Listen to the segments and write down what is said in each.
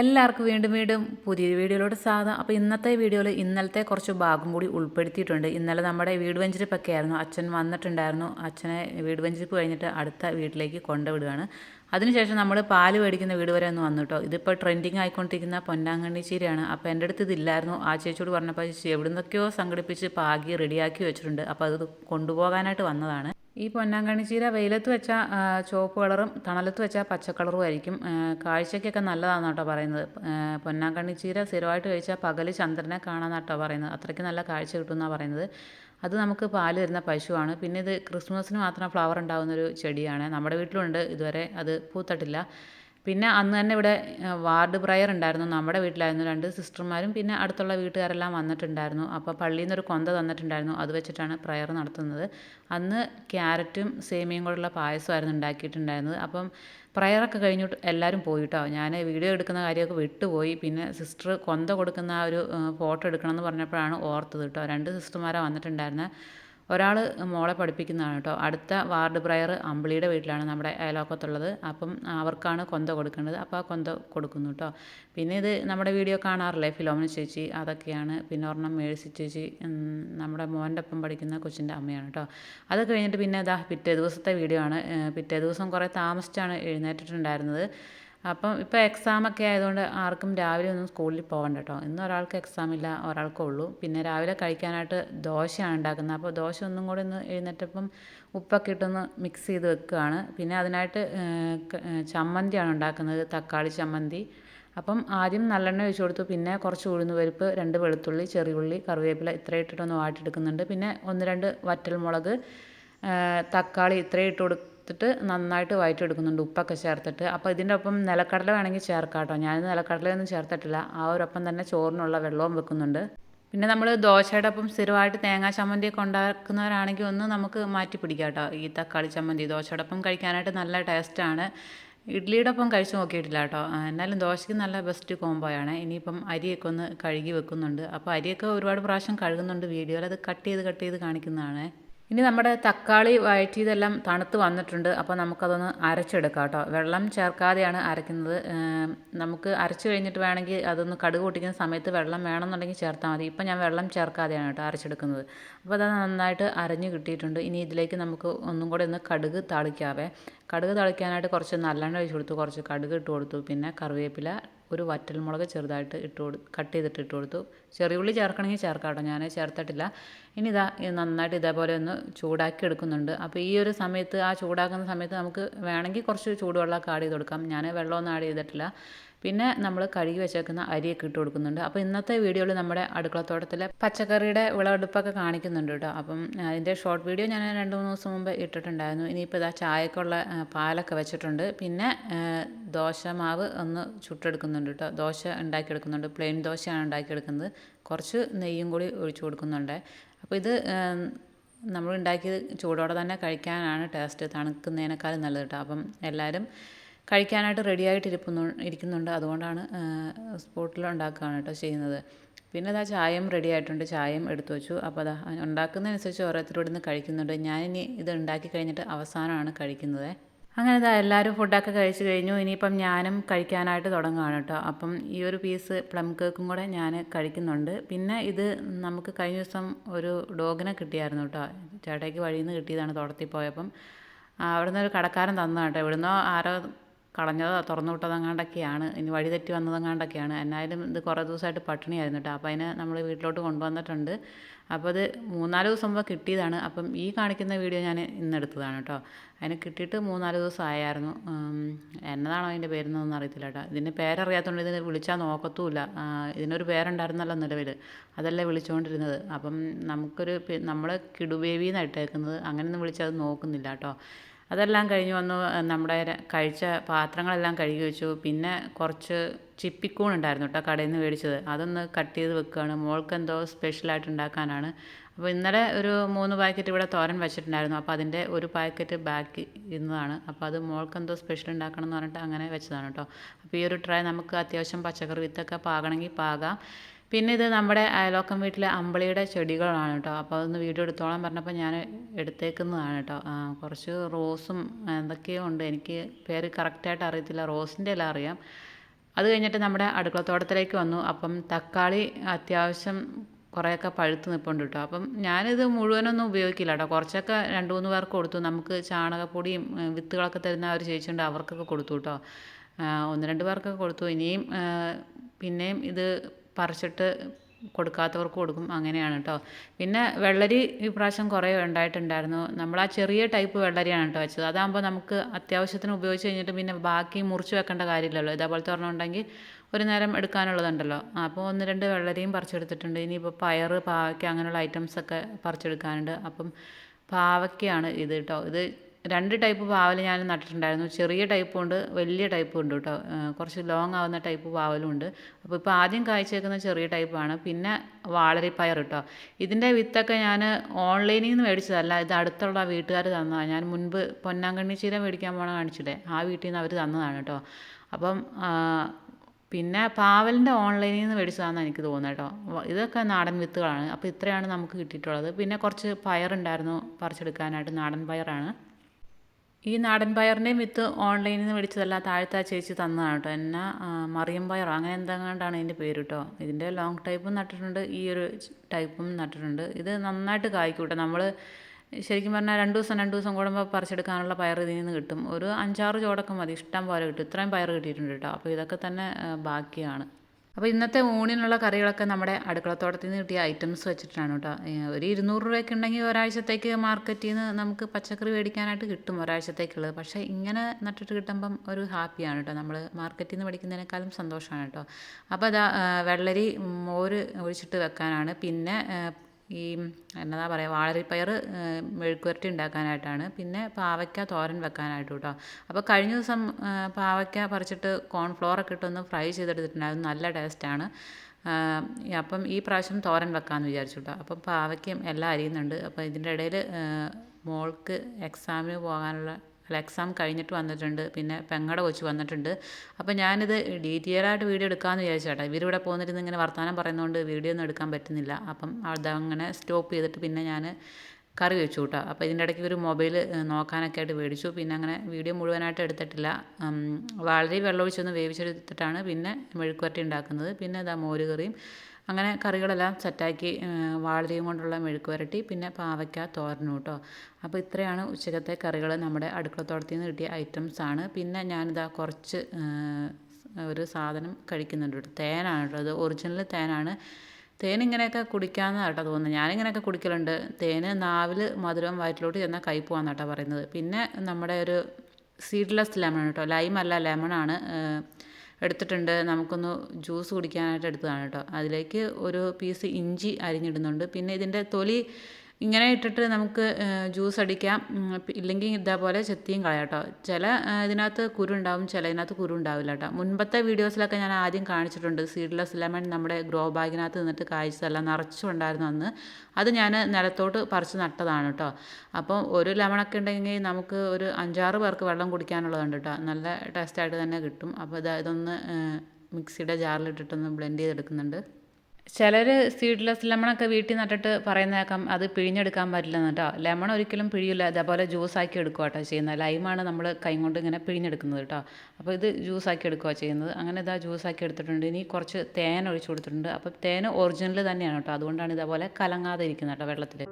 എല്ലാവർക്കും വീണ്ടും വീണ്ടും പുതിയൊരു വീഡിയോയിലോട്ട് സ്വാഗതം. അപ്പോൾ ഇന്നത്തെ വീഡിയോയിൽ ഇന്നലത്തെ കുറച്ച് ഭാഗം കൂടി ഉൾപ്പെടുത്തിയിട്ടുണ്ട്. ഇന്നലെ നമ്മുടെ വീട് വെഞ്ചിരിപ്പൊക്കെ ആയിരുന്നു അച്ഛൻ വന്നിട്ടുണ്ടായിരുന്നു. അച്ഛനെ വീട് വെഞ്ചിരിപ്പ് കഴിഞ്ഞിട്ട് അടുത്ത വീട്ടിലേക്ക് കൊണ്ടുവിടുകയാണ് അതിനുശേഷം നമ്മൾ പാൽ മേടിക്കുന്ന വീട് വരെ ഒന്ന് വന്നു കേട്ടോ ഇതിപ്പോൾ ട്രെൻഡിങ് ആയിക്കൊണ്ടിരിക്കുന്ന പൊന്നാങ്കണ്ണി ചീരയാണ്. അപ്പോൾ എന്റെ അടുത്ത് ഇതില്ലായിരുന്നു. ആ ചേച്ചിയോട് പറഞ്ഞപ്പോൾ ചേച്ചി എവിടുന്നൊക്കെയോ സംഘടിപ്പിച്ച് പാകി റെഡിയാക്കി വെച്ചിട്ടുണ്ട്. അപ്പോൾ അത് കൊണ്ടുപോകാനായിട്ട് വന്നതാണ്. ഈ പൊന്നാങ്കണ്ണി ചീര വെയിലത്ത് വെച്ചാൽ ചുവപ്പ് കളറും തണലത്ത് വെച്ചാൽ പച്ചക്കളറും കളറും ആയിരിക്കും കാഴ്ചയ്ക്കൊക്കെ നല്ലതാണെന്ന് കേട്ടോ പറയുന്നത്. പൊന്നാങ്കണ്ണി ചീര സ്ഥിരമായിട്ട് കഴിച്ചാൽ പകൽ ചന്ദ്രനെ കാണാമെന്ന് കേട്ടോ പറയുന്നത്. അത്രയ്ക്ക് നല്ല കാഴ്ച കിട്ടുമെന്നാണ് പറയുന്നത്. അത് നമുക്ക് പാൽ തരുന്ന പശുവാണ്. പിന്നെ ഇത് ക്രിസ്മസിന് മാത്രം ഫ്ലവർ ഉണ്ടാകുന്നൊരു ചെടിയാണ്. നമ്മുടെ വീട്ടിലുണ്ട്. ഇതുവരെ അത് പൂത്തിട്ടില്ല. പിന്നെ അന്ന് തന്നെ ഇവിടെ വാർഡ് പ്രയർ ഉണ്ടായിരുന്നു. നമ്മുടെ വീട്ടിലായിരുന്നു രണ്ട് സിസ്റ്റർമാരും പിന്നെ അടുത്തുള്ള വീട്ടുകാരെല്ലാം വന്നിട്ടുണ്ടായിരുന്നു. അപ്പോൾ പള്ളിയിൽ നിന്നൊരു കൊന്ത തന്നിട്ടുണ്ടായിരുന്നു. അത് വെച്ചിട്ടാണ് പ്രയർ നടത്തുന്നത്. അന്ന് ക്യാരറ്റും സേമിയയും കൂടെയുള്ള പായസമായിരുന്നു ഉണ്ടാക്കിയിട്ടുണ്ടായിരുന്നത്. അപ്പം പ്രയറൊക്കെ കഴിഞ്ഞിട്ട് എല്ലാവരും പോയിട്ടോ? ഞാൻ വീഡിയോ എടുക്കുന്ന കാര്യമൊക്കെ വിട്ടുപോയി. പിന്നെ സിസ്റ്റർ കൊന്ത കൊടുക്കുന്ന ആ ഒരു ഫോട്ടോ എടുക്കണം എന്ന് പറഞ്ഞപ്പോഴാണ് ഓർത്തത് കേട്ടോ. രണ്ട് സിസ്റ്റർമാരാണ് വന്നിട്ടുണ്ടായിരുന്നത് ഒരാൾ മോളെ പഠിപ്പിക്കുന്നതാണ് കേട്ടോ. അടുത്ത വാർഡ് പ്രയർ അമ്പിളിയുടെ വീട്ടിലാണ് നമ്മുടെ അയലോക്കത്തുള്ളത് അപ്പം അവർക്കാണ് കൊന്ത കൊടുക്കേണ്ടത്. അപ്പോൾ ആ കൊന്ത കൊടുക്കുന്നു കേട്ടോ. പിന്നെ ഇത് നമ്മുടെ വീഡിയോ കാണാറില്ലേ? ഫിലോമിന ചേച്ചി അതൊക്കെയാണ്. പിന്നെ ഒരെണ്ണം മേഴ്സി ചേച്ചി നമ്മുടെ മോന്റെ ഒപ്പം പഠിക്കുന്ന കൊച്ചിന്റെ അമ്മയാണ് കേട്ടോ. അത് കഴിഞ്ഞിട്ട് പിന്നെ ഇതാ പിറ്റേ ദിവസത്തെ വീഡിയോ ആണ്. പിറ്റേ ദിവസം കുറേ താമസിച്ചാണ് എഴുന്നേറ്റിട്ടുണ്ടായിരുന്നത്. അപ്പം ഇപ്പോൾ എക്സാമൊക്കെ ആയതുകൊണ്ട് ആർക്കും രാവിലെ ഒന്നും സ്കൂളിൽ പോകണ്ട കേട്ടോ ഇന്ന് ഒരാൾക്ക് എക്സാം ഇല്ല ഒരാൾക്കേ ഉള്ളൂ. പിന്നെ രാവിലെ കഴിക്കാനായിട്ട് ദോശയാണ് ഉണ്ടാക്കുന്നത്. അപ്പോൾ ദോശ ഒന്നും കൂടി ഒന്ന് എഴുന്നേറ്റപ്പം ഉപ്പൊക്കെ ഇട്ടൊന്ന് മിക്സ് ചെയ്ത് വെക്കുകയാണ് പിന്നെ അതിനായിട്ട് ചമ്മന്തിയാണ് ഉണ്ടാക്കുന്നത് തക്കാളി ചമ്മന്തി. അപ്പം ആദ്യം നല്ലെണ്ണ ഒഴിച്ച് കൊടുത്തു. പിന്നെ കുറച്ച് ഉഴുന്ന് പരിപ്പ് രണ്ട് വെളുത്തുള്ളി ചെറിയുള്ളി കറിവേപ്പില ഇത്ര ഇട്ടിട്ടൊന്ന് വാട്ടിയെടുക്കുന്നുണ്ട്. പിന്നെ ഒന്ന് രണ്ട് വറ്റൽമുളക് തക്കാളി ഇത്രയും ഇട്ട് കൊടുത്തിട്ട് നന്നായിട്ട് വഴറ്റിയെടുക്കുന്നുണ്ട് ഉപ്പൊക്കെ ചേർത്തിട്ട്. അപ്പോൾ ഇതിന്റെ ഒപ്പം നിലക്കടല വേണമെങ്കിൽ ചേർക്കാം കേട്ടോ. ഞാൻ നിലക്കടലയൊന്നും ചേർത്തിട്ടില്ല. ആ ഒരൊപ്പം തന്നെ ചോറിനുള്ള വെള്ളവും വെക്കുന്നുണ്ട്. പിന്നെ നമ്മൾ ദോശയുടെ ഒപ്പം സ്ഥിരമായിട്ട് തേങ്ങാ ചമ്മന്തിയൊക്കെ ഉണ്ടാക്കുന്നവരാണെങ്കിൽ ഒന്ന് നമുക്ക് മാറ്റി പിടിക്കാം കേട്ടോ. ഈ തക്കാളി ചമ്മന്തി ദോശയുടെ ഒപ്പം കഴിക്കാനായിട്ട് നല്ല ടേസ്റ്റാണ് ഇഡ്ഡലിയുടെ ഒപ്പം കഴിച്ച് നോക്കിയിട്ടില്ല കേട്ടോ. എന്നാലും ദോശയ്ക്ക് നല്ല ബെസ്റ്റ് കോംബോയാണ് ഇനിയിപ്പം അരിയൊക്കെ ഒന്ന് കഴുകി വെക്കുന്നുണ്ട്. അപ്പോൾ അരിയൊക്കെ ഒരുപാട് പ്രാവശ്യം കഴുകുന്നുണ്ട് വീഡിയോയിൽ. അത് കട്ട് ചെയ്ത് കട്ട് ചെയ്ത് കാണിക്കുന്നതാണ്. ഇനി നമ്മുടെ തക്കാളി വഴറ്റിയതെല്ലാം തണുത്ത് വന്നിട്ടുണ്ട് അപ്പോൾ നമുക്കതൊന്ന് അരച്ചെടുക്കാം കേട്ടോ. വെള്ളം ചേർക്കാതെയാണ് അരയ്ക്കുന്നത്. നമുക്ക് അരച്ച് കഴിഞ്ഞിട്ട് വേണമെങ്കിൽ അതൊന്ന് കടുക് പൊട്ടിക്കുന്ന സമയത്ത് വെള്ളം വേണമെന്നുണ്ടെങ്കിൽ ചേർത്താൽ മതി. ഇപ്പം ഞാൻ വെള്ളം ചേർക്കാതെയാണ് കേട്ടോ അരച്ചെടുക്കുന്നത്. അപ്പോൾ അത് നന്നായിട്ട് അരഞ്ഞ് കിട്ടിയിട്ടുണ്ട്. ഇനി ഇതിലേക്ക് നമുക്ക് ഒന്നും കൂടെ ഒന്ന് കടുക് താളിക്കാവേ. കടുക് താളിക്കാനായിട്ട് കുറച്ച് നല്ലെണ്ണ ഒഴിച്ച് കൊടുത്തു. കുറച്ച് കടുക് ഇട്ട് കൊടുത്തു. പിന്നെ കറിവേപ്പില ഒരു വറ്റൽമുളക് ചെറുതായിട്ട് ഇട്ട് കൊടു കട്ട് ചെയ്തിട്ട് ഇട്ട് കൊടുത്തു. ചെറിയ ഉള്ളി ചേർക്കണമെങ്കിൽ ചേർക്കാം കേട്ടോ ഞാൻ ചേർത്തിട്ടില്ല. ഇനി ഇത് നന്നായിട്ട് ഇതേപോലെ ഒന്ന് ചൂടാക്കി എടുക്കുന്നുണ്ട്. അപ്പോൾ ഈ ഒരു സമയത്ത് ആ ചൂടാക്കുന്ന സമയത്ത് നമുക്ക് വേണമെങ്കിൽ കുറച്ച് ചൂടുവെള്ളമൊക്കെ ആഡ് ചെയ്ത് കൊടുക്കാം. ഞാൻ വെള്ളമൊന്നും ആഡ് ചെയ്തിട്ടില്ല. പിന്നെ നമ്മൾ കഴുകി വെച്ചേക്കുന്ന അരിയൊക്കെ ഇട്ട് കൊടുക്കുന്നുണ്ട്. അപ്പോൾ ഇന്നത്തെ വീഡിയോയിൽ നമ്മുടെ അടുക്കളത്തോട്ടത്തിലെ പച്ചക്കറിയുടെ വിളവെടുപ്പൊക്കെ കാണിക്കുന്നുണ്ട് കേട്ടോ. അപ്പം അതിന്റെ ഷോർട്ട് വീഡിയോ ഞാൻ രണ്ട് മൂന്ന് ദിവസം മുമ്പ് ഇട്ടിട്ടുണ്ടായിരുന്നു. ഇനിയിപ്പോൾ ഇതാ ചായക്കുള്ള പാലൊക്കെ വെച്ചിട്ടുണ്ട്. പിന്നെ ദോശമാവ് ദോശ മാവ് ഒന്ന് ചുട്ടെടുക്കുന്നുണ്ട് കേട്ടോ. ദോശ ഉണ്ടാക്കിയെടുക്കുന്നുണ്ട്. പ്ലെയിൻ ദോശയാണ് ഉണ്ടാക്കിയെടുക്കുന്നത്. കുറച്ച് നെയ്യും കൂടി ഒഴിച്ചു കൊടുക്കുന്നുണ്ട്. അപ്പോൾ ഇത് നമ്മൾ ഉണ്ടാക്കിയത് ചൂടോടെ തന്നെ കഴിക്കാനാണ് ടേസ്റ്റ് തണുക്കുന്നതിനേക്കാളും നല്ലത് കേട്ടോ. അപ്പം എല്ലാവരും കഴിക്കാനായിട്ട് റെഡി ആയിട്ട് ഇരിക്കുന്നുണ്ട്. അതുകൊണ്ടാണ് സ്പോട്ടിൽ ഉണ്ടാക്കുകയാണ് കേട്ടോ ചെയ്യുന്നത്. പിന്നെ അതാ ചായയും റെഡി ആയിട്ടുണ്ട് ചായയും എടുത്തു വെച്ചു. അപ്പോൾ അതാ ഉണ്ടാക്കുന്നതനുസരിച്ച് ഓരോരുത്തരോട് ഇന്ന് കഴിക്കുന്നുണ്ട്. ഞാനിനി ഇത് ഉണ്ടാക്കി കഴിഞ്ഞിട്ട് അവസാനമാണ് കഴിക്കുന്നത്. അങ്ങനെ ഇതാ എല്ലാവരും ഫുഡൊക്കെ കഴിച്ച് കഴിഞ്ഞു. ഇനിയിപ്പം ഞാനും കഴിക്കാനായിട്ട് തുടങ്ങുകയാണ് കേട്ടോ. അപ്പം ഈ ഒരു പീസ് പ്ലം കേക്കും കൂടെ ഞാൻ കഴിക്കുന്നുണ്ട്. പിന്നെ ഇത് നമുക്ക് കഴിഞ്ഞ ദിവസം ഒരു ഡോഗിനെ കിട്ടിയായിരുന്നു കേട്ടോ. ചേട്ടയ്ക്ക് വഴിയിൽ നിന്ന് കിട്ടിയതാണ് തോട്ടത്തിൽ പോയപ്പം. അവിടുന്ന് ഒരു കടക്കാരൻ തന്നതാണ് കേട്ടോ. ഇവിടുന്നോ ആരോ കളഞ്ഞതോ തുറന്നു വിട്ടതെങ്ങാണ്ടൊക്കെയാണ് ഇനി വഴി തെറ്റി വന്നതെങ്ങാണ്ടൊക്കെയാണ്. എന്നാലും ഇത് കുറേ ദിവസമായിട്ട് പട്ടിണിയായിരുന്നു കേട്ടോ. അപ്പോൾ അതിനെ നമ്മൾ വീട്ടിലോട്ട് കൊണ്ടുവന്നിട്ടുണ്ട്. അപ്പോൾ അത് മൂന്നാൽ ദിവസം മുമ്പ് കിട്ടിയതാണ്. അപ്പം ഈ കാണിക്കുന്ന വീഡിയോ ഞാൻ ഇന്ന് എടുത്തതാണ് കേട്ടോ. അതിനെ കിട്ടിയിട്ട് മൂന്നാൽ ദിവസം ആയായിരുന്നു എന്നതാണോ അതിന്റെ പേരെന്നൊന്നും അറിയത്തില്ല കേട്ടോ. ഇതിന് പേരറിയാത്തതുകൊണ്ട് ഇതിന് വിളിച്ചാൽ നോക്കത്തുമില്ല ഇതിനൊരു പേരുണ്ടായിരുന്നല്ലോ നിലവിൽ അതല്ലേ വിളിച്ചുകൊണ്ടിരുന്നത് അപ്പം നമുക്കൊരു നമ്മൾ കിടുബേബി എന്നാണ് ഇട്ടേക്കുന്നത്. വിളിച്ചാൽ അത് നോക്കുന്നില്ല കേട്ടോ. അതെല്ലാം കഴിഞ്ഞ് വന്നു നമ്മുടെ കഴിച്ച പാത്രങ്ങളെല്ലാം കഴുകി വെച്ചു. പിന്നെ കുറച്ച് ചിപ്പിക്കൂൺ ഉണ്ടായിരുന്നു കേട്ടോ കടയിൽ നിന്ന് മേടിച്ചത്. അതൊന്ന് കട്ട് ചെയ്ത് വെക്കുകയാണ് മോൾക്ക് എന്തോ സ്പെഷ്യലായിട്ട് ഉണ്ടാക്കാനാണ്. അപ്പോൾ ഇന്നലെ ഒരു മൂന്ന് പാക്കറ്റ് ഇവിടെ തോരൻ വെച്ചിട്ടുണ്ടായിരുന്നു. അപ്പോൾ അതിന്റെ ഒരു പാക്കറ്റ് ബാക്കി ഇരുന്നതാണ് അപ്പോൾ അത് മോൾക്ക് എന്തോ സ്പെഷ്യൽ ഉണ്ടാക്കണം എന്ന് പറഞ്ഞിട്ട് അങ്ങനെ വെച്ചതാണ് കേട്ടോ അപ്പോൾ ഈ ഒരു ട്രൈ നമുക്ക് അത്യാവശ്യം പച്ചക്കറി വിത്തൊക്കെ പാകണമെങ്കിൽ പാകാം. പിന്നെ ഇത് നമ്മുടെ അയലോക്കം വീട്ടിലെ അമ്പളിയുടെ ചെടികളാണ് കേട്ടോ. അപ്പോൾ അതൊന്ന് വീഡിയോ എടുത്തോളാൻ പറഞ്ഞപ്പോൾ ഞാൻ എടുത്തേക്കുന്നതാണ് കേട്ടോ. കുറച്ച് റോസും എന്തൊക്കെയോ ഉണ്ട്. എനിക്ക് പേര് കറക്റ്റായിട്ട് അറിയത്തില്ല. റോസിന്റെ എല്ലാം അറിയാം. അത് കഴിഞ്ഞിട്ട് നമ്മുടെ അടുക്കളത്തോട്ടത്തിലേക്ക് വന്നു. അപ്പം തക്കാളി അത്യാവശ്യം കുറേയൊക്കെ പഴുത്ത് നിൽപ്പുണ്ട് കേട്ടോ. അപ്പം ഞാനിത് മുഴുവനൊന്നും ഉപയോഗിക്കില്ല കേട്ടോ. കുറച്ചൊക്കെ രണ്ട് മൂന്ന് പേർക്ക് കൊടുത്തു. നമുക്ക് ചാണകപ്പൊടിയും വിത്തുകളൊക്കെ തരുന്ന ഒരു ചേച്ചിയുണ്ട്. അവർക്കൊക്കെ കൊടുത്തു കേട്ടോ. ഒന്ന് രണ്ട് പേർക്കൊക്കെ കൊടുത്തു. ഇനിയും പിന്നെയും ഇത് പറിച്ചിട്ട് കൊടുക്കാത്തവർക്ക് കൊടുക്കും. അങ്ങനെയാണ് കേട്ടോ പിന്നെ വെള്ളരി ഈ പ്രാവശ്യം കുറേ ഉണ്ടായിട്ടുണ്ടായിരുന്നു. നമ്മൾ ആ ചെറിയ ടൈപ്പ് വെള്ളരിയാണ് കേട്ടോ വെച്ചത്. അതാകുമ്പോൾ നമുക്ക് അത്യാവശ്യത്തിന് ഉപയോഗിച്ച് കഴിഞ്ഞിട്ട് പിന്നെ ബാക്കി മുറിച്ച് വെക്കേണ്ട കാര്യമില്ലല്ലോ. ഇതേപോലത്തെ പറഞ്ഞുണ്ടെങ്കിൽ ഒരു നേരം എടുക്കാനുള്ളതുണ്ടല്ലോ. അപ്പോൾ ഒന്ന് രണ്ട് വെള്ളരിയും പറിച്ചെടുത്തിട്ടുണ്ട്. ഇനിയിപ്പോൾ പയറ് പാവയ്ക്ക അങ്ങനെയുള്ള ഐറ്റംസൊക്കെ പറിച്ചെടുക്കാനുണ്ട്. അപ്പം പാവയ്ക്കയാണ് ഇത് കേട്ടോ ഇത് രണ്ട് ടൈപ്പ് പാവൽ ഞാൻ നട്ടിട്ടുണ്ടായിരുന്നു. ചെറിയ ടൈപ്പും ഉണ്ട് വലിയ ടൈപ്പും ഉണ്ട് കേട്ടോ കുറച്ച് ലോങ് ആവുന്ന ടൈപ്പ് പാവലും ഉണ്ട്. അപ്പോൾ ഇപ്പോൾ ആദ്യം കായ്ച്ചേക്കുന്ന ചെറിയ ടൈപ്പാണ് പിന്നെ വാളരിപ്പയർ കേട്ടോ ഇതിന്റെ വിത്തൊക്കെ ഞാൻ ഓൺലൈനിൽ നിന്ന് മേടിച്ചതല്ല ഇത് അടുത്തുള്ള വീട്ടുകാർ തന്നതാണ് ഞാൻ മുൻപ് പൊന്നാങ്കണ്ണി ചീര മേടിക്കാൻ പോണ കാണിച്ചില്ലേ? ആ വീട്ടിൽ നിന്ന് അവർ തന്നതാണ് കേട്ടോ അപ്പം പിന്നെ പാവലിന്റെ ഓൺലൈനിൽ നിന്ന് മേടിച്ചതാണെന്ന് എനിക്ക് തോന്നുന്നത് കേട്ടോ ഇതൊക്കെ നാടൻ വിത്തുകളാണ്. അപ്പോൾ ഇത്രയാണ് നമുക്ക് കിട്ടിയിട്ടുള്ളത്. പിന്നെ കുറച്ച് പയറുണ്ടായിരുന്നു പറിച്ചെടുക്കാനായിട്ട് നാടൻ പയറാണ്. ഈ നാടൻ പയറിന്റെയും വിത്ത് ഓൺലൈനിൽ നിന്ന് മേടിച്ചതല്ല താഴത്തെ ചേച്ചി തന്നതാണ് കേട്ടോ. എന്നാ മറിയം പയറോ അങ്ങനെ എന്തെങ്ങാണ്ടാണ് ഇതിന്റെ പേര് കേട്ടോ. ഇതിന്റെ ലോങ് ടൈപ്പും നട്ടിട്ടുണ്ട് ഈ ഒരു ടൈപ്പും നട്ടിട്ടുണ്ട്. ഇത് നന്നായിട്ട് കായ്ക്കും കേട്ടോ. നമ്മൾ ശരിക്കും പറഞ്ഞാൽ രണ്ട് ദിവസം രണ്ട് ദിവസം കൂടുമ്പോൾ പറിച്ചെടുക്കാനുള്ള പയർ ഇതിൽ നിന്ന് കിട്ടും. ഒരു അഞ്ചാറ് ചോടൊക്കെ മതി ഇഷ്ടം പോലെ കിട്ടും. ഇത്രയും പയർ കിട്ടിയിട്ടുണ്ട് കേട്ടോ. അപ്പോൾ ഇതൊക്കെ തന്നെ ബാക്കിയാണ്. അപ്പോൾ ഇന്നത്തെ ഊണിനുള്ള കറികളൊക്കെ നമ്മുടെ അടുക്കളത്തോട്ടത്തിൽ നിന്ന് കിട്ടിയ ഐറ്റംസ് വെച്ചിട്ടാണ് കേട്ടോ. ഒരു ഇരുന്നൂറ് രൂപയൊക്കെ ഉണ്ടെങ്കിൽ ഒരാഴ്ചത്തേക്ക് മാർക്കറ്റിൽ നിന്ന് നമുക്ക് പച്ചക്കറി മേടിക്കാനായിട്ട് കിട്ടും ഒരാഴ്ചത്തേക്കുള്ളത്. പക്ഷേ ഇങ്ങനെ നട്ടിട്ട് കിട്ടുമ്പം ഒരു ഹാപ്പിയാണ് കേട്ടോ. നമ്മൾ മാർക്കറ്റിൽ നിന്ന് മേടിക്കുന്നതിനേക്കാളും സന്തോഷമാണ് കേട്ടോ. അപ്പോൾ അതാ വെള്ളരി മോര് ഒഴിച്ചിട്ട് വെക്കാനാണ്. പിന്നെ ഈ എന്നതാ പറയുക വാളരിപ്പയർ മെഴുക്കുവരട്ടി ഉണ്ടാക്കാനായിട്ടാണ്. പിന്നെ പാവയ്ക്ക തോരൻ വെക്കാനായിട്ട് കേട്ടോ അപ്പോൾ കഴിഞ്ഞ ദിവസം പാവയ്ക്ക പറിച്ചിട്ട് കോൺഫ്ലോറൊക്കെ ഇട്ടൊന്ന് ഫ്രൈ ചെയ്തെടുത്തിട്ടുണ്ടായിരുന്നു. നല്ല ടേസ്റ്റാണ് അപ്പം ഈ പ്രാവശ്യം തോരൻ വെക്കാമെന്ന് വിചാരിച്ചു കേട്ടോ അപ്പം പാവയ്ക്കും എല്ലാം അരിയുന്നുണ്ട്. അപ്പോൾ ഇതിന്റെ ഇടയിൽ മോൾക്ക് എക്സാമിന് പോകാനുള്ള അല്ല എക്സാം കഴിഞ്ഞിട്ട് വന്നിട്ടുണ്ട്. പിന്നെ പെങ്ങടെ കൊച്ചു വന്നിട്ടുണ്ട്. അപ്പോൾ ഞാനിത് ഡീറ്റെയിൽ ആയിട്ട് വീഡിയോ എടുക്കാമെന്ന് വിചാരിച്ചു കേട്ടോ ഇവരിവിടെ പോന്നിരുന്ന് ഇങ്ങനെ വർത്തമാനം പറയുന്നതുകൊണ്ട് വീഡിയോ ഒന്നും എടുക്കാൻ പറ്റുന്നില്ല. അപ്പം അതങ്ങനെ സ്റ്റോപ്പ് ചെയ്തിട്ട് പിന്നെ ഞാൻ കറി വെച്ചു കേട്ടോ അപ്പോൾ ഇതിന്റെ ഇടയ്ക്ക് ഒരു മൊബൈൽ നോക്കാനൊക്കെ ആയിട്ട് മേടിച്ചു. പിന്നെ അങ്ങനെ വീഡിയോ മുഴുവനായിട്ട് എടുത്തിട്ടില്ല. വളരെ വെള്ളമൊഴിച്ചൊന്ന് വേവിച്ചെടുത്തിട്ടാണ് പിന്നെ മെഴുക്കുവരട്ടി ഉണ്ടാക്കുന്നത്. പിന്നെ ഇതാ മോര് കറിയും അങ്ങനെ കറികളെല്ലാം സെറ്റാക്കി വാളരിയും കൊണ്ടുള്ള മെഴുക്ക് വരട്ടി പിന്നെ പാവയ്ക്ക തോരനും കേട്ടോ അപ്പോൾ ഇത്രയാണ് ഉച്ചക്കത്തെ കറികൾ. നമ്മുടെ അടുക്കളത്തോട്ടത്തിൽ നിന്ന് കിട്ടിയ ഐറ്റംസ് ആണ്. പിന്നെ ഞാനിതാ കുറച്ച് ഒരു സാധനം കഴിക്കുന്നുണ്ട് കേട്ടോ തേനാണ് കേട്ടോ അത് ഒറിജിനൽ തേനാണ്. തേൻ ഇങ്ങനെയൊക്കെ കുടിക്കാമെന്ന് കേട്ടോ തോന്നുന്നത് ഞാനിങ്ങനെയൊക്കെ കുടിക്കലുണ്ട്. തേന് നാവിൽ മധുരം വയറ്റിലോട്ട് ചെന്നാൽ കയ്പ് കേട്ടോ പറയുന്നത്. പിന്നെ നമ്മുടെ ഒരു സീഡ്ലെസ് ലെമൺ കേട്ടോ ലൈം അല്ല ലെമണാണ് എടുത്തിട്ടുണ്ട്. നമുക്കൊന്ന് ജ്യൂസ് കുടിക്കാനായിട്ട് എടുത്തതാണ് കേട്ടോ. അതിലേക്ക് ഒരു പീസ് ഇഞ്ചി അരിഞ്ഞിടുന്നുണ്ട്. പിന്നെ ഇതിന്റെ തൊലി ഇങ്ങനെ ഇട്ടിട്ട് നമുക്ക് ജ്യൂസ് അടിക്കാം. ഇല്ലെങ്കിൽ ഇതേപോലെ ചെത്തിയും കളയാം കേട്ടോ. ചില ഇതിനകത്ത് കുരു ഉണ്ടാവും ചില ഇതിനകത്ത് കുരു ഉണ്ടാവില്ല കേട്ടോ. മുൻപത്തെ വീഡിയോസിലൊക്കെ ഞാൻ ആദ്യം കാണിച്ചിട്ടുണ്ട്. സീഡ്ലെസ് ലെമൺ നമ്മുടെ ഗ്രോ ബാഗിനകത്ത് നിന്നിട്ട് കായ്ച്ചതെല്ലാം നിറച്ചുണ്ടായിരുന്നു അന്ന്. അത് ഞാൻ നിലത്തോട്ട് പറിച്ച് നട്ടതാണ് കേട്ടോ. അപ്പോൾ ഒരു ലെമണൊക്കെ ഉണ്ടെങ്കിൽ നമുക്ക് ഒരു അഞ്ചാറ് പേർക്ക് വെള്ളം കുടിക്കാനുള്ളതുണ്ട് കേട്ടോ. നല്ല ടേസ്റ്റായിട്ട് തന്നെ കിട്ടും. അപ്പോൾ ഇത് ഇതൊന്ന് മിക്സിയുടെ ജാറിലിട്ടിട്ടൊന്ന് ബ്ലെൻഡ് ചെയ്തെടുക്കുന്നുണ്ട്. ചിലർ സീഡ്ലെസ് ലെമണൊക്കെ വീട്ടിൽ നട്ടിട്ട് പറയുന്നേക്കാം അത് പിഴിഞ്ഞെടുക്കാൻ പറ്റില്ല കേട്ടോ. ലെമൺ ഒരിക്കലും പിഴിയില്ല അതേപോലെ ജ്യൂസാക്കി എടുക്കുക കേട്ടോ ചെയ്യുന്നത്. ലൈമാണ് നമ്മൾ കൈ കൊണ്ട് ഇങ്ങനെ പിഴിഞ്ഞെടുക്കുന്നത് കേട്ടോ. അപ്പോൾ ഇത് ജ്യൂസാക്കി എടുക്കുക ചെയ്യുന്നത്. അങ്ങനെ ഇതാ ജ്യൂസാക്കി എടുത്തിട്ടുണ്ട്. ഇനി കുറച്ച് തേൻ ഒഴിച്ചു കൊടുത്തിട്ടുണ്ട്. അപ്പോൾ തേൻ ഒറിജിനൽ തന്നെയാണ് കേട്ടോ. അതുകൊണ്ടാണ് ഇതേപോലെ കലങ്ങാതെ ഇരിക്കുന്നത് കേട്ടോ വെള്ളത്തിൽ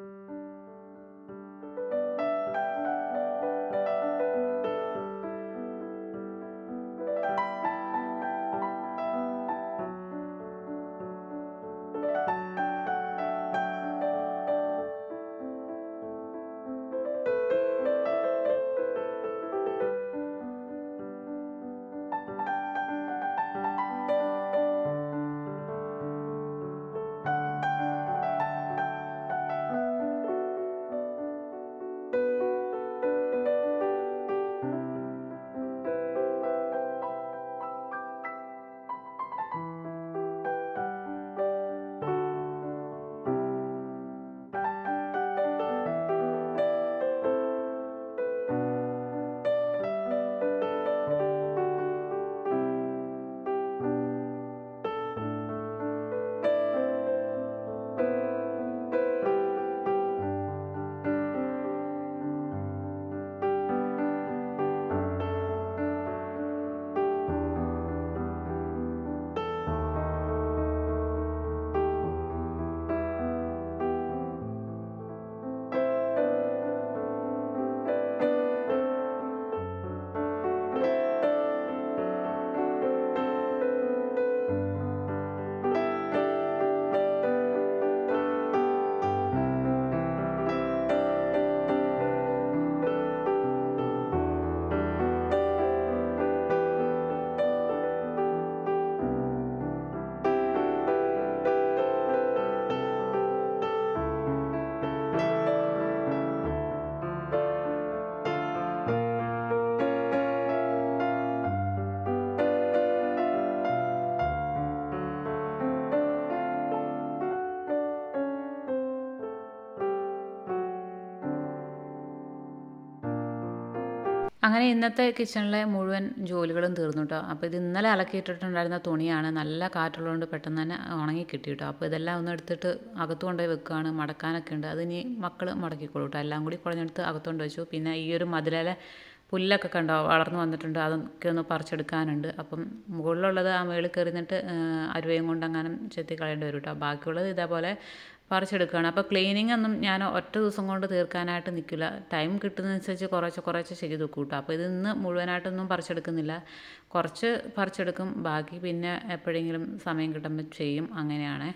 അങ്ങനെ ഇന്നത്തെ കിച്ചണിലെ മുഴുവൻ ജോലികളും തീർന്നു കേട്ടോ അപ്പോൾ ഇത് ഇന്നലെ അലക്കിയിട്ടിട്ടുണ്ടായിരുന്ന തുണിയാണ് നല്ല കാറ്റുള്ളതുകൊണ്ട് പെട്ടെന്ന് തന്നെ ഉണങ്ങി കിട്ടി കേട്ടോ അപ്പോൾ ഇതെല്ലാം ഒന്ന് എടുത്തിട്ട് അകത്ത് കൊണ്ടുപോയി വെക്കുകയാണ് മടക്കാനൊക്കെ ഉണ്ട്. അതിനി മക്കൾ മടക്കിക്കോളൂ കേട്ടോ എല്ലാം കൂടി കുഴഞ്ഞെടുത്ത് അകത്തുകൊണ്ട് വെച്ചു. പിന്നെ ഈ ഒരു മതിലെ പുല്ലൊക്കെ കണ്ടോ? വളർന്നു വന്നിട്ടുണ്ട്. അതൊക്കെ ഒന്ന് പറിച്ചെടുക്കാനുണ്ട്. അപ്പം മുകളിലുള്ളത് ആ മേളിൽ കയറിന്നിട്ട് അരുവയും കൊണ്ട് അങ്ങനെ ചെത്തി കളയേണ്ടി വരും കേട്ടോ ബാക്കിയുള്ളത് ഇതേപോലെ പറിച്ചെടുക്കുകയാണ്. അപ്പോൾ ക്ലീനിങ് ഒന്നും ഞാൻ ഒറ്റ ദിവസം കൊണ്ട് തീർക്കാനായിട്ട് നിൽക്കില്ല. ടൈം കിട്ടുന്നതനുസരിച്ച് കുറച്ച് കുറച്ച് ചെയ്ത് കേട്ടോ അപ്പോൾ ഇത് ഇന്ന് മുഴുവനായിട്ടൊന്നും പറിച്ചെടുക്കുന്നില്ല. കുറച്ച് പറിച്ചെടുക്കും. ബാക്കി പിന്നെ എപ്പോഴെങ്കിലും സമയം കിട്ടുമ്പോൾ ചെയ്യും. അങ്ങനെയാണ്.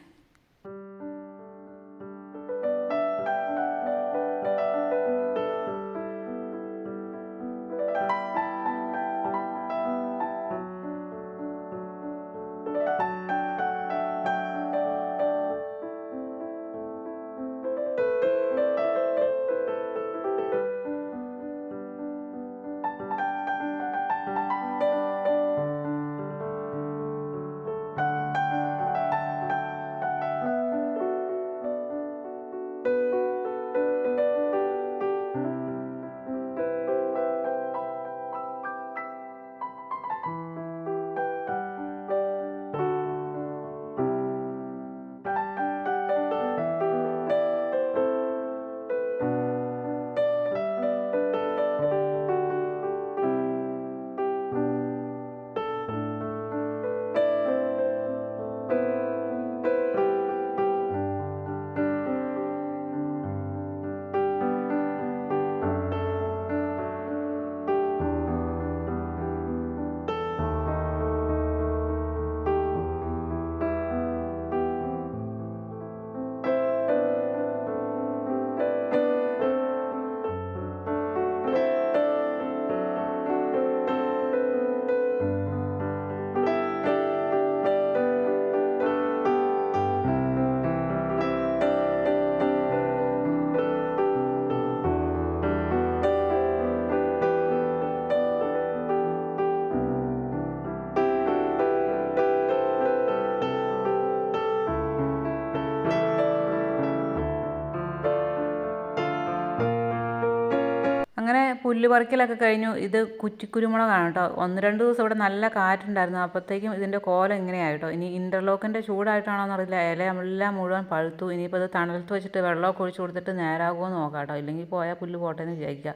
അങ്ങനെ പുല്ല് പറിക്കലൊക്കെ കഴിഞ്ഞു. ഇത് കുറ്റിക്കുരുമുളകാണ് കേട്ടോ. ഒന്ന് രണ്ട് ദിവസം ഇവിടെ നല്ല കാറ്റുണ്ടായിരുന്നു. അപ്പോഴത്തേക്കും ഇതിന്റെ കോലം ഇങ്ങനെയായിട്ടോ ഇനി ഇന്റർലോക്കിന്റെ ചൂടായിട്ടാണോ എന്നറിയില്ല ഇല എല്ലാം മുഴുവൻ പഴുത്തു. ഇനിയിപ്പോൾ ഇത് തണലത്ത് വെച്ചിട്ട് വെള്ളമൊക്കെ ഒഴിച്ച് കൊടുത്തിട്ട് നേരാകുമോ നോക്കാം കേട്ടോ. ഇല്ലെങ്കിൽ പോയാൽ പുല്ല് പോട്ടേന്ന് വിചാരിക്കുക.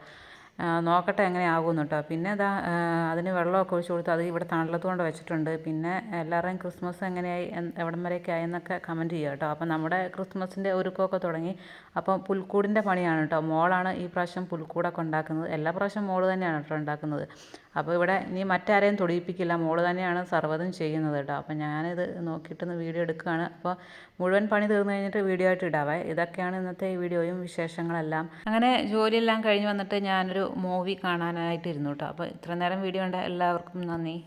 നോക്കട്ടെ എങ്ങനെ ആകുമെന്ന് കേട്ടോ പിന്നെ ഇതാ അതിന് വെള്ളമൊക്കെ ഒഴിച്ച് കൊടുത്ത് അത് ഇവിടെ തണലത്ത് കൊണ്ട് വെച്ചിട്ടുണ്ട്. പിന്നെ എല്ലാവരുടെയും ക്രിസ്മസ് എങ്ങനെയായി എവിടം വരെയൊക്കെ ആയി എന്നൊക്കെ കമന്റ് ചെയ്യുക കേട്ടോ അപ്പം നമ്മുടെ ക്രിസ്മസിന്റെ ഒരുക്കമൊക്കെ തുടങ്ങി. അപ്പം പുൽക്കൂടിന്റെ പണിയാണ് കേട്ടോ മോളാണ് ഈ പ്രാവശ്യം പുൽക്കൂടൊക്കെ ഉണ്ടാക്കുന്നത്. എല്ലാ പ്രാവശ്യം മോൾ തന്നെയാണ് കേട്ടോ ഉണ്ടാക്കുന്നത്. അപ്പോൾ ഇവിടെ നീ മറ്റാരെയും തൊടിയിപ്പിക്കില്ല. മോൾ തന്നെയാണ് സർവതും ചെയ്യുന്നത് കേട്ടോ. അപ്പോൾ ഞാനിത് നോക്കിയിട്ടൊന്ന് വീഡിയോ എടുക്കുകയാണ്. അപ്പോൾ മുഴുവൻ പണി തീർന്നു കഴിഞ്ഞിട്ട് വീഡിയോ ആയിട്ട് ഇടാവേ. ഇതൊക്കെയാണ് ഇന്നത്തെ ഈ വീഡിയോയും വിശേഷങ്ങളെല്ലാം. അങ്ങനെ ജോലിയെല്ലാം കഴിഞ്ഞ് വന്നിട്ട് ഞാനൊരു മൂവി കാണാനായിട്ട് ഇരുന്നു കേട്ടോ. അപ്പോൾ ഇത്ര നേരം വീഡിയോ ഉണ്ട് എല്ലാവർക്കും നന്ദി.